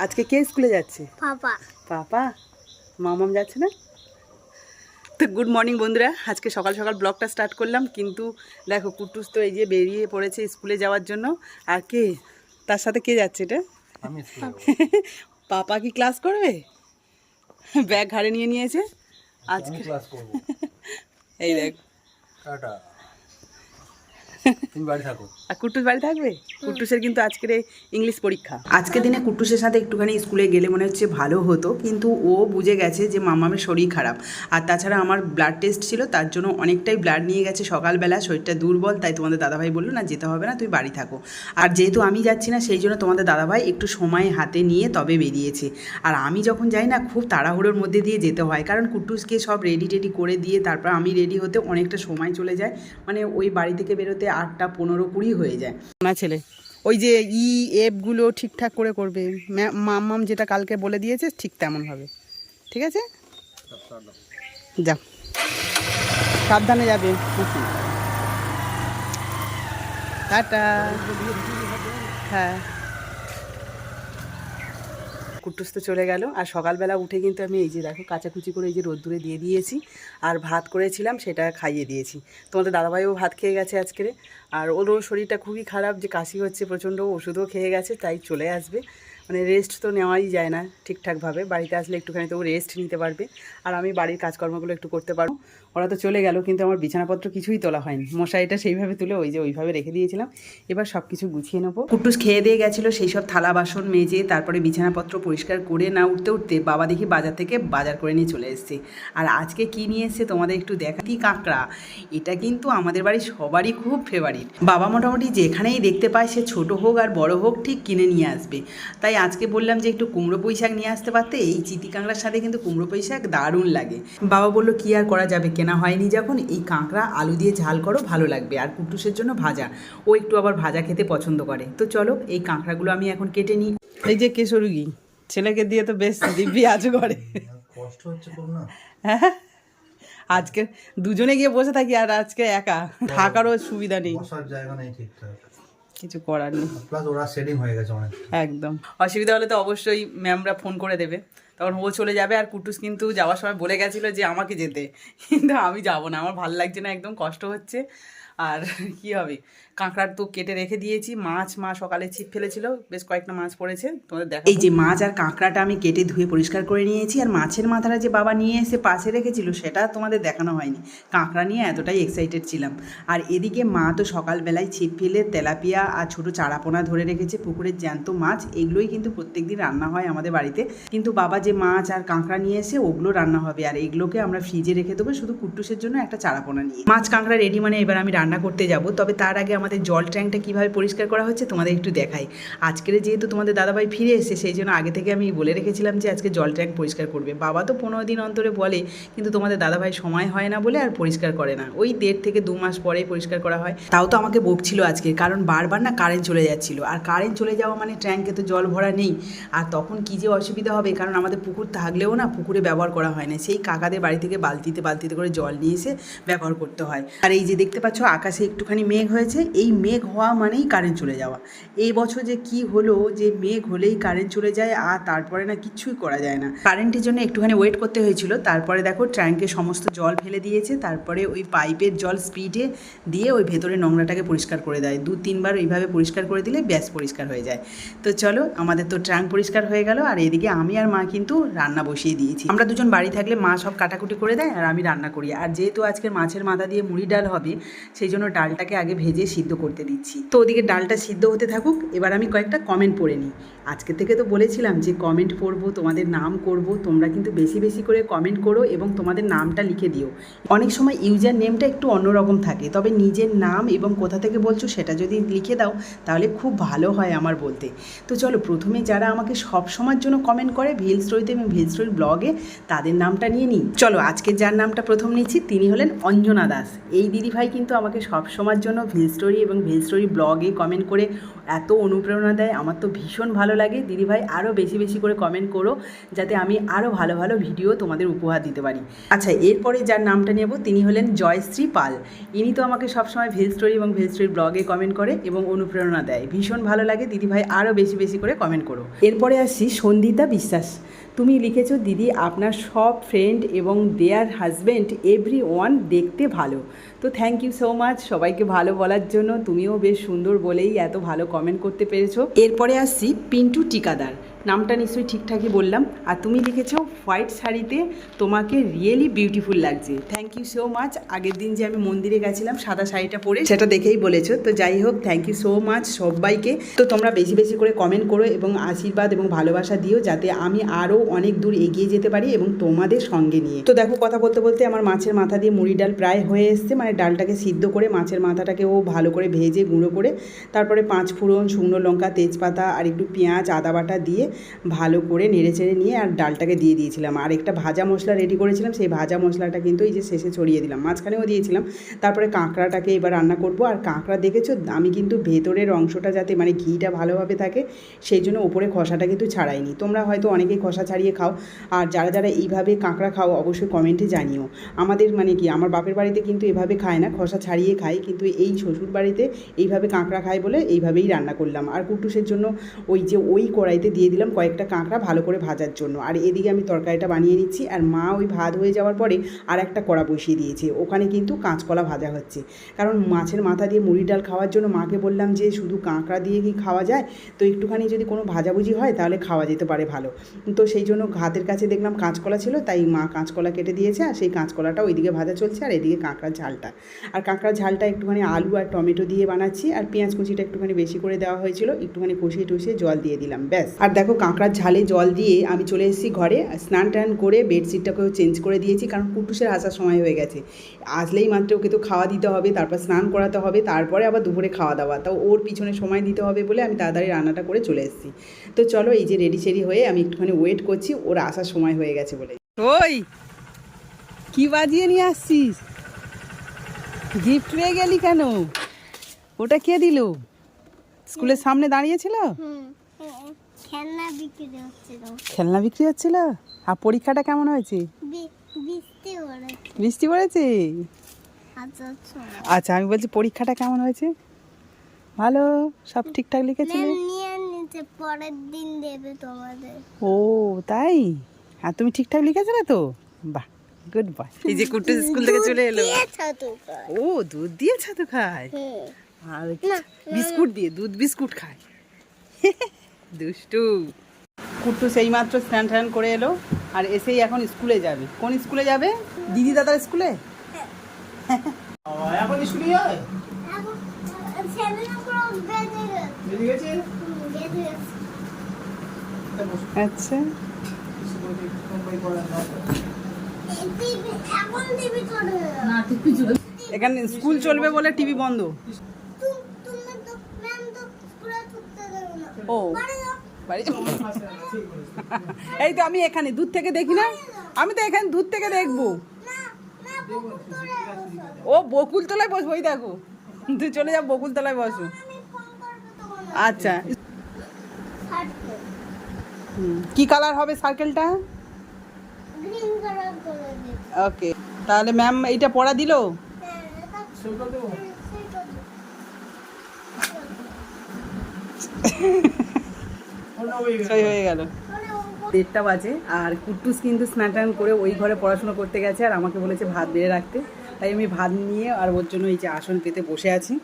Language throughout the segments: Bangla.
আজকে কে স্কুলে যাচ্ছে? পাপা। পাপা? মামাম যাচ্ছে না? তো গুড মর্নিং বন্ধুরা আজকে সকাল সকাল ব্লগটা স্টার্ট করলাম কিন্তু দেখো কুটুস তো এই যে বেরিয়ে পড়েছে স্কুলে যাওয়ার জন্য। আর কে? তার সাথে কে যাচ্ছে এটা? পাপা কি ক্লাস করবে? ব্যাগ ঘাড়ে নিয়ে নিয়েছে। আজকে ক্লাস করব। এই দেখ। টাটা। তুমি বাড়ি থাকো। আর কুট্টুস বাড়ি থাকবে? কুট্টুসের কিন্তু আজকের ইংলিশ পরীক্ষা। আজকের দিনে কুট্টুসের সাথে একটুখানি স্কুলে গেলে মনে হচ্ছে ভালো হতো কিন্তু ও বুঝে গেছে যে মামামের শরীর খারাপ। আর তাছাড়া আমার ব্লাড টেস্ট ছিল তার জন্য অনেকটাই ব্লাড নিয়ে গেছে সকালবেলা শরীরটা দুর্বল তাই তোমাদের দাদাভাই বলল না যেতে হবে না তুই বাড়ি থাকো। আর যেহেতু আমি যাচ্ছি না সেই জন্য তোমাদের দাদাভাই একটু সময় হাতে নিয়ে তবে বেরিয়েছে। আর আমি যখন যাই না খুব তাড়াহুড়োর মধ্যে দিয়ে যেতে হয় কারণ কুট্টুসকে সব রেডি টেডি করে দিয়ে তারপর আমি রেডি হতে অনেকটা সময় চলে যায়। মানে ওই বাড়ি থেকে বেরোতে আটটা পনেরো কুড়ি হয়ে যায়। না ছেলে। ওই যে ই এপগুলো ঠিকঠাক করে করবে। মাম মাম্মাম যেটা কালকে বলে দিয়েছে, ঠিক তেমন হবে। ঠিক আছে? যা। সাবধানে যাবে। টাটা। হ্যাঁ। কুট্টুস তো চলে গেল। আর সকালবেলা উঠে কিন্তু আমি এই যে দেখো কাচাকুচি করে এই যে রোদ্দুরে দিয়ে দিয়েছি আর ভাত করেছিলাম সেটা খাইয়ে দিয়েছি। তোমাদের দাদাভাইও ভাত খেয়ে গেছে আজকে আর ওরও শরীরটা খুবই খারাপ যে কাশি হচ্ছে, প্রচণ্ড ওষুধও খেয়ে গেছে, তাই চলে আসবে। মানে রেস্ট তো নেওয়াই যায় না ঠিকঠাকভাবে। বাড়িতে আসলে একটুখানি তো রেস্ট নিতে পারবে। আর আমি বাড়ির কাজকর্মগুলো একটু করতে পারব। ওরা তো চলে গেল, কিন্তু আমার বিছানাপত্র কিছুই তোলা হয়নি। মশারিটা সেইভাবে তুলে ওই যে ওইভাবে রেখে দিয়েছিলাম। এবার সব কিছু গুছিয়ে নেব। কুটুস খেয়ে দিয়ে গেছিল সেই সব থালা বাসন মেজে, তারপরে বিছানাপত্র পরিষ্কার করে না উঠতে উঠতে বাবা দেখি বাজার থেকে বাজার করে নিয়ে চলে এসছে। আর আজকে কি নিয়ে এসছে তোমাদের একটু দেখাতি কাঁকড়া? এটা কিন্তু আমাদের বাড়ির সবারই খুব ফেভারিট বাবা মোটামুটি যেখানেই দেখতে পায় সে ছোট হোক আর বড় হোক ঠিক কিনে নিয়ে আসবে। তাই আজকে বললাম যে একটু কুমড়ো পুঁই শাক নিয়ে আসতে পারতে এই চিতি কাঁকড়ার সাথে কিন্তু কুমড়ো পুঁই শাক দারুণ লাগে। বাবা বলল কি আর করা যাবে? কেনা হয়নি যখন এই কাঁকড়া আলু দিয়ে ঝাল করো ভালো লাগবে। আর কুটুসের জন্য ভাজা ও একটু আবার ভাজা খেতে পছন্দ করে। তো চলো এই কাঁকড়াগুলো আমি এখন কেটে নিই। এই যে কেশরুগি ছেলেকে দিয়ে তো বেশ দিব্যি আজ করে। কষ্ট হচ্ছে না? হ্যাঁ আজকে দুজনে গিয়ে বসে থাকি আর আজকে একা থাকারও সুবিধা নেই। জায়গা নেই ঠিকঠাক। কিছু করার নেই। প্লাস ওরা সেটিং হয়ে গেছে অনেক একদম। অসুবিধা হলে তো অবশ্যই ম্যামরা ফোন করে দেবে। তখন ও চলে যাবে আর কুটুস কিন্তু যাওয়ার সময় বলে গেছিল যে আমাকে যেতে। কিন্তু আমি যাব না আমার ভালো লাগছে না একদম কষ্ট হচ্ছে। আর কি হবে? কাঁকড়ার তো কেটে রেখে দিয়েছি, মাছ মা সকালে ছিপ ফেলেছিল, বেশ কয়েকটা মাছ পড়েছে, তোমাদের দেখা এই যে মাছ আর কাঁকড়াটা আমি কেটে ধুয়ে পরিষ্কার করে নিয়েছি, আর মাছের মাথাটা যে বাবা নিয়ে এসে পাশে রেখেছিল, সেটা তোমাদের দেখানো হয়নি। কাঁকড়া নিয়ে এতটাই এক্সাইটেড ছিলাম। আর এদিকে মা তো সকালবেলায় ছিপ ফেলে তেলাপিয়া আর ছোটো চারাপোনা ধরে রেখেছে, পুকুরের জ্যান্ত মাছ, এগুলোই কিন্তু প্রত্যেকদিন রান্না হয় আমাদের বাড়িতে। কিন্তু বাবা যে মাছ আর কাঁকড়া নিয়ে এসে, ওগুলো রান্না হবে, আর এগুলোকে আমরা ফ্রিজে রেখে দেবো, শুধু কুট্টুসের জন্য একটা চারাপোনা নিয়ে। মাছ কাঁকড়া রেডি মানে এবার আমি রান্না করতে যাব, তবে তার আগে আমাদের জল ট্যাঙ্কটা কীভাবে পরিষ্কার করা হচ্ছে তোমাদের একটু দেখাই। আজকের যেহেতু তোমাদের দাদাভাই ফিরে এসে সেই জন্য আগে থেকে আমি বলে রেখেছিলাম যে আজকে জল ট্যাঙ্ক পরিষ্কার করবে। বাবা তো পনেরো দিন অন্তরে বলে, কিন্তু তোমাদের দাদাভাই সময় হয় না বলে আর পরিষ্কার করে না। ওই দেড় থেকে দু মাস পরেই পরিষ্কার করা হয়। তাও তো আমাকে বকছিল আজকে, কারণ বারবার না কারেন্ট চলে যাচ্ছিল। আর কারেন্ট চলে যাওয়া মানে ট্যাঙ্কে তো জল ভরা নেই। আর তখন কী যে অসুবিধা হবে, কারণ আমাদের পুকুর থাকলেও না পুকুরে ব্যবহার করা হয় না। সেই কাকাদের বাড়ি থেকে বালতিতে বালতিতে করে জল নিয়ে এসে ব্যবহার করতে হয়। আর এই যে দেখতে পাচ্ছ আকাশে একটুখানি মেঘ হয়েছে, এই মেঘ হওয়া মানেই কারেন্ট চলে যাওয়া। এই বছর যে কি হলো, যে মেঘ হলেই কারেন্ট চলে যায় আর তারপরে না কিচ্ছুই করা যায় না। কারেন্টের জন্য একটুখানি ওয়েট করতে হয়েছিল, তারপরে দেখো ট্যাঙ্কে সমস্ত জল ফেলে দিয়েছে, তারপরে ওই পাইপের জল স্পিডে দিয়ে ওই ভেতরে নোংরাটাকে পরিষ্কার করে দেয়। দু, তিনবার এইভাবে পরিষ্কার করে দিলে ব্যাস পরিষ্কার হয়ে যায়। তো চলো, আমাদের তো ট্যাঙ্ক পরিষ্কার হয়ে গেল, আর এদিকে আমি আর মা কিন্তু রান্না বসিয়ে দিয়েছি। আমরা দুজন বাড়ি থাকলে মা সব কাটাকুটি করে দেয় আর আমি রান্না করি। আর যেহেতু আজকের মাছের মাথা দিয়ে মুড়ি ডাল হবে সেই জন্য ডালটাকে আগে ভেজে সিদ্ধ করতে দিচ্ছি। তো ওদিকে ডালটা সিদ্ধ হতে থাকুক, এবার আমি কয়েকটা কমেন্ট পড়ে নিই। আজকে থেকে তো বলেছিলাম যে কমেন্ট পড়ব তোমাদের নাম করব, তোমরা কিন্তু বেশি বেশি করে কমেন্ট করো এবং তোমাদের নামটা লিখে দিও। অনেক সময় ইউজার নেমটা একটু অন্যরকম থাকে, তবে নিজের নাম এবং কোথা থেকে বলছো সেটা যদি লিখে দাও, তাহলে খুব ভালো হয় আমার বলতে। তো চলো, প্রথমে যারা আমাকে সব সময়ের জন্য কমেন্ট করে ভিল স্টোরিতে এবং ভিল স্টোরি ব্লগে তাদের নামটা নিয়ে নিই। চলো, আজকে যার নামটা প্রথম নিচ্ছি, তিনি হলেন অঞ্জনা দাস। এই দিদিভাই কিন্তু আমাকে সব সময়ের জন্য ভিল স্টোরি এবং ভিল স্টোরি ব্লগে কমেন্ট করে এত অনুপ্রেরণা দেয়, আমার তো ভীষণ ভালো লাগে। দিদিভাই আরও বেশি বেশি করে কমেন্ট করো, যাতে আমি আরও ভালো ভালো ভিডিও তোমাদের উপহার দিতে পারি। আচ্ছা এরপরে যার নামটা নেব, তিনি হলেন জয়শ্রী পাল। ইনি তো আমাকে সবসময় ভেল স্টোরি এবং ভেল স্টোরির ব্লগে কমেন্ট করে এবং অনুপ্রেরণা দেয়। ভীষণ ভালো লাগে, দিদিভাই আরও বেশি বেশি করে কমেন্ট করো। এরপরে আসছি সন্দিতা বিশ্বাস। তুমি লিখেছো, দিদি, আপনার সব ফ্রেন্ড এবং দেয়ার হাজব্যান্ড এভরি ওয়ান দেখতে ভালো। তো থ্যাংক ইউ সো মাচ সবাইকে ভালো বলার জন্য। তুমিও বেশ সুন্দর বলেই এত ভালো কমেন্ট করতে পেরেছ। এরপরে আসছি পিন্টু টিকাদার নামটা নিশ্চয়ই ঠিকঠাকই বললাম। আর তুমি লিখেছো, হোয়াইট শাড়িতে তোমাকে রিয়েলি বিউটিফুল লাগছে। থ্যাংক ইউ সো মাচ আগের দিন যে আমি মন্দিরে গেছিলাম, সাদা শাড়িটা পরে, সেটা দেখেই বলেছ। তো যাই হোক থ্যাংক ইউ সো মাচ সবাইকে। তো তোমরা বেশি বেশি করে কমেন্ট করো এবং আশীর্বাদ এবং ভালোবাসা দিও, যাতে আমি আরও অনেক দূর এগিয়ে যেতে পারি এবং তোমাদের সঙ্গে নিয়ে। তো দেখো, কথা বলতে বলতে আমার মাছের মাথা দিয়ে মুড়ি ডাল প্রায় হয়ে এসছে। মানে ডালটাকে সিদ্ধ করে মাছের মাথাটাকে ও ভালো করে ভেজে, গুঁড়ো করে, তারপরে পাঁচ ফোড়ন, শুকনো লঙ্কা, তেজপাতা আর একটু পেঁয়াজ, আদা বাটা দিয়ে ভালো করে নেড়ে চেড়ে নিয়ে আর ডালটাকে দিয়ে দিয়েছিলাম। আর একটা ভাজা মশলা রেডি করেছিলাম, সেই ভাজা মশলাটা কিন্তু এই যে শেষে ছড়িয়ে দিলাম। মাঝখানেও দিয়েছিলাম। তারপরে কাঁকড়াটাকে এবার রান্না করব। আর কাঁকড়া দেখেছ? আমি কিন্তু ভেতরের অংশটা যাতে মানে ঘিটা ভালোভাবে থাকে, সেই জন্য ওপরে খসাটা কিন্তু ছাড়াইনি। তোমরা হয়তো অনেকেই খসা ছাড়িয়ে খাও। আর যারা যারা এইভাবে কাঁকড়া খাও, অবশ্যই কমেন্টে জানিও। আমাদের মানে কি, আমার বাপের বাড়িতে কিন্তু এভাবে খায় না, খসা ছাড়িয়ে খায়। কিন্তু এই শ্বশুর বাড়িতে এইভাবে কাঁকড়া খায় বলে এইভাবেই রান্না করলাম। আর কুটুসের জন্য ওই যে ওই কড়াইতে দিয়ে দিলাম কয়েকটা কাঁকড়া ভালো করে ভাজার জন্য। আর এদিকে আমি তরকারিটা বানিয়ে নিচ্ছি আর মা ওই ভাত হয়ে যাওয়ার পরে আর একটা কড়া বসিয়ে দিয়েছে। ওখানে কিন্তু কাঁচকলা ভাজা হচ্ছে। কারণ মাছের মাথা দিয়ে মুড়ি ডাল খাওয়ার জন্য মাকে বললাম যে, শুধু কাঁকড়া দিয়ে কি খাওয়া যায়? তো একটুখানি যদি কোনো ভাজাভুজি হয় তাহলে খাওয়া যেতে পারে ভালো। তো সেই জন্য হাতের কাছে দেখলাম কাঁচকলা ছিল, তাই মা কাঁচকলা কেটে দিয়েছে আর সেই কাঁচকলাটা ওইদিকে ভাজা চলছে আর এদিকে কাঁকড়ার ঝালটা। আর কাঁকড়ার ঝালটা একটুখানি আলু আর টমেটো দিয়ে বানাচ্ছি আর পেঁয়াজ কুচিটা একটুখানি বেশি করে দেওয়া হয়েছিল, একটুখানি কষিয়ে টষিয়ে জল দিয়ে দিলাম, ব্যাস। আর দেখো কাঁকড়ার ঝালে জল দিয়ে আমি চলে এসেছি ঘরে। স্নান টান করে বেডশিটটাকেও চেঞ্জ করে দিয়েছি কারণ কুটুসের আসার সময় হয়ে গেছে। আসলেই মাত্র ওকে তো খাওয়া দিতে হবে তারপর স্নান করাতে হবে তারপরে আবার দুপুরে খাওয়া দাওয়া। তাও ওর পিছনে সময় দিতে হবে বলে আমি তাড়াতাড়ি রান্নাটা করে চলে এসেছি। তো চলো এই যে রেডি সেডি হয়ে আমি একটুখানি ওয়েট করছি ওর আসার সময় হয়ে গেছে বলে। ওই কি বাজিয়ে নিয়ে আসছিস? গিফট পেয়ে গেলি কেন? ওটা কে দিল? স্কুলের সামনে দাঁড়িয়েছিল? হুম, খেলনা বিক্রি হচ্ছিল। খেলনা বিক্রি হচ্ছিল? আর পরীক্ষাটা কেমন হয়েছে? বৃষ্টি করে বৃষ্টি পড়েছে? আচ্ছা আচ্ছা আমি বলছি পরীক্ষাটা কেমন হয়েছে? ভালো? সব ঠিকঠাক লিখেছিলে? পরের দিন দেবে তোমাদের। ও তাই? আর তুমি ঠিকঠাক লিখেছিলে তো? বাহ গুড বয় এই যে কুট্টু স্কুল থেকে চলে এলো। ও দুধ দিয়ে ছাতু খায়? আর বিস্কুট দিয়ে দুধ বিস্কুট খায়? দুষ্টু। কুট্টু সেইমাত্র স্নান টান করে এলো আর এসেই এখন স্কুলে যাবে। কোন স্কুলে যাবে? দিদি দাদার স্কুলে? এখন স্কুলে যাবে এখন গেছে আচ্ছা এখন স্কুল চলবে বলে টিভি বন্ধ। তুম- তুমি তো ম্যাম তো স্কুলে ঢুকতে দেবে না। ও। বাড়ি এই তো আমি এখানে দূর থেকে দেখি না? আমি তো এখানে দূর থেকে দেখব। ও বকুল তলায় বসবো ওই দেখো। তুই চলে যা বকুল তলায় বসো। আচ্ছা। কি কালার হবে সার্কেলটা ওকে তাহলে ম্যাম এইটা পড়া দিল? সেই হয়ে গেল। দেড়টা বাজে আর কুট্টুস কিন্তু স্নান টান করে ওই ঘরে পড়াশোনা করতে গেছে আর আমাকে বলেছে ভাত বেড়ে রাখতে। তাই আমি ভাত নিয়ে আর ওর জন্য এই যে আসন পেতে বসে আছি।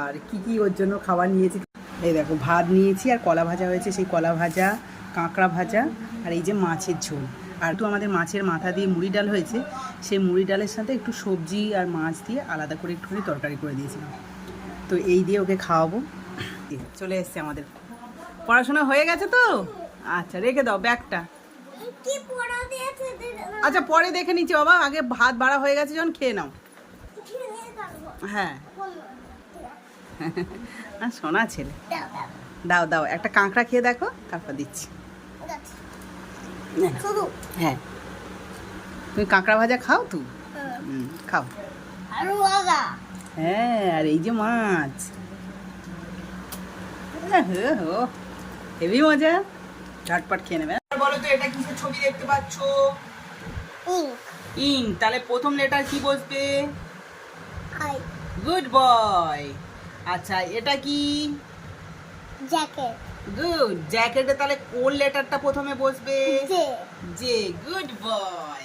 আর কি কি ওর জন্য খাবার নিয়েছি এই দেখো ভাত নিয়েছি আর কলা ভাজা হয়েছে সেই কলা ভাজা কাঁকড়া ভাজা আর এই যে মাছের ঝোল। আর একটু আমাদের মাছের মাথা দিয়ে মুড়ি ডাল হয়েছে সেই মুড়ি ডালের সাথে একটু সবজি আর মাছ দিয়ে আলাদা করে একটুখানি তরকারি করে দিয়েছিলাম। তো এই দিয়ে ওকে খাওয়াবো। চলে এসছে আমাদের পড়াশোনা হয়ে গেছে তো? আচ্ছা রেখে দাও ব্যাগটা। আচ্ছা পরে দেখে নিচ্ছি বাবা আগে ভাত বাড়া হয়ে গেছে যখন খেয়ে নাও। হ্যাঁ। সোনা ছেলে। দাও, দাও। একটা কাঁকড়া খেয়ে দেখো তারপর দিচ্ছি। হ্যাঁ। তুমি কাঁকড়া ভাজা খাও তো? হ্যাঁ। খাও। হ্যাঁ আর এই যে মাছ। হেভি মজা। ঝটপট খেয়ে নেবে। বলো তো এটা কিসের ছবি দেখতে পাচ্ছ? ইং। তাহলে প্রথম লেটার কি বসবে? আই। গুড বয় আচ্ছা এটা কি? জ্যাকেট। গুড জ্যাকেটে তাহলে কোন লেটারটা প্রথমে বসবে? জে। জে। গুড বয়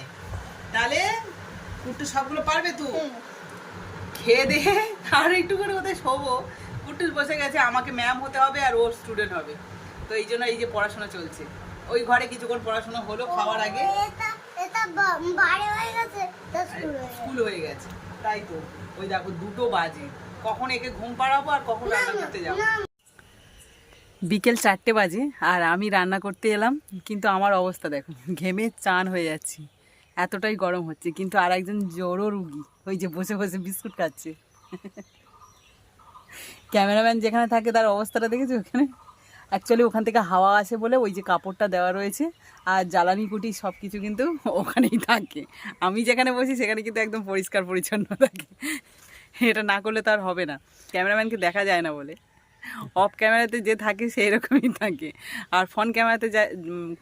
তাহলে কুট্টু সবগুলো পারবে তো? খেয়ে দে আর একটু করে ওদের শোবো। কুট্টুস বসে গেছে আমাকে ম্যাম হতে হবে আর ওর স্টুডেন্ট হবে। তো এই জন্য এই যে পড়াশোনা চলছে। ওই ঘরে কিছুক্ষণ পড়াশোনা হলো খাওয়ার আগে স্কুল হয়ে গেছে? তাই তো। ওই দেখো দুটো বাজে। কখন একে ঘুম পাড়াবো আর কখন রান্না করতে যাব? বিকেল চারটে বাজে আর আমি রান্না করতে এলাম কিন্তু আমার অবস্থা দেখো ঘেমে চান হয়ে যাচ্ছি। এতটাই গরম হচ্ছে কিন্তু আর একজন জোরও রুগী ওই যে বসে বসে বিস্কুট খাচ্ছে। ক্যামেরাম্যান যেখানে থাকে তার অবস্থাটা দেখেছ ওখানে? অ্যাকচুয়ালি ওখান থেকে হাওয়া আসে বলে ওই যে কাপড়টা দেওয়া রয়েছে, আর জ্বালানি কুটি সব কিছু কিন্তু ওখানেই থাকে। আমি যেখানে বসি, সেখানে কিন্তু একদম পরিষ্কার পরিচ্ছন্ন থাকে। এটা না করলে তো আর হবে না। ক্যামেরাম্যানকে দেখা যায় না বলে। অফ ক্যামেরাতে যে থাকে সেই রকমই থাকে। আর ফোন ক্যামেরাতে যা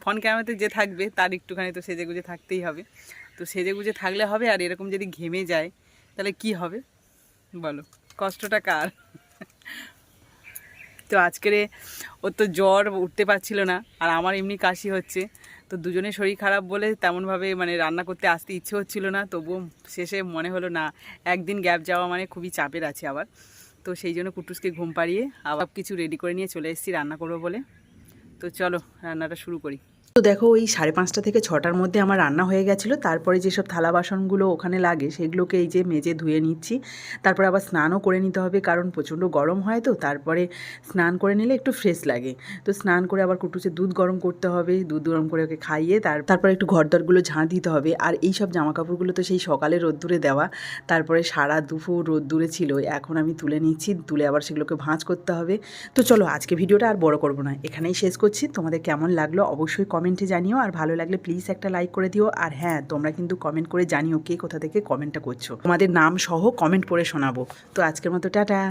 ফোন ক্যামেরাতে যে থাকবে, তার একটুখানি তো সেজে গুজে থাকতেই হবে। তো সেজে গুজে থাকলে হবে, আর এরকম যদি ঘেমে যায়, তাহলে কি হবে? বলো, কষ্টটা কার? তো আজকেরে ওর তো জ্বর উঠতে পারছিল না, আর আমার এমনি কাশি হচ্ছে। তো দুজনের শরীর খারাপ বলে তেমনভাবে মানে রান্না করতে আসতে ইচ্ছে হচ্ছিল না, তবুও শেষে মনে হলো না, একদিন গ্যাপ যাওয়া মানে খুবই চাপের আছে আবার। তো সেই জন্য কুটুসকে ঘুম পাড়িয়ে আবার কিছু রেডি করে নিয়ে চলে এসেছি রান্না করব বলে। তো চলো, রান্নাটা শুরু করি। তো দেখো ওই সাড়ে পাঁচটা থেকে ছটার মধ্যে আমার রান্না হয়ে গেছিল। তারপরে যেসব থালা বাসনগুলো ওখানে লাগে সেগুলোকে এই যে মেজে ধুয়ে নিচ্ছি। তারপরে আবার স্নানও করে নিতে হবে কারণ প্রচণ্ড গরম হয় তো, তারপরে স্নান করে নিলে একটু ফ্রেশ লাগে। তো স্নান করে আবার কুটুচে দুধ গরম করতে হবে, দুধ গরম করে ওকে খাইয়ে তার, তারপরে একটু ঘরদরগুলো ঝাঁ দিতে হবে। আর এই সব জামা কাপড়গুলো তো সেই সকালে রোদ্দুরে দেওয়া। তারপরে সারা দুপুর রোদ্দুরে ছিল, এখন আমি তুলে নিচ্ছি, তুলে আবার সেগুলোকে ভাঁজ করতে হবে। তো চলো আজকে ভিডিওটা আর বড় করব না, এখানেই শেষ করছি। তোমাদের কেমন লাগল অবশ্যই কমেন্টে জানিও, আর ভালো লাগলে প্লিজ একটা লাইক করে দিও। আর হ্যাঁ তোমরা কিন্তু কমেন্ট করে জানিও কে কোথা থেকে কমেন্টটা করছ। তোমাদের নাম সহ কমেন্ট পড়ে শোনাবো। তো আজকের মতো, টাটা!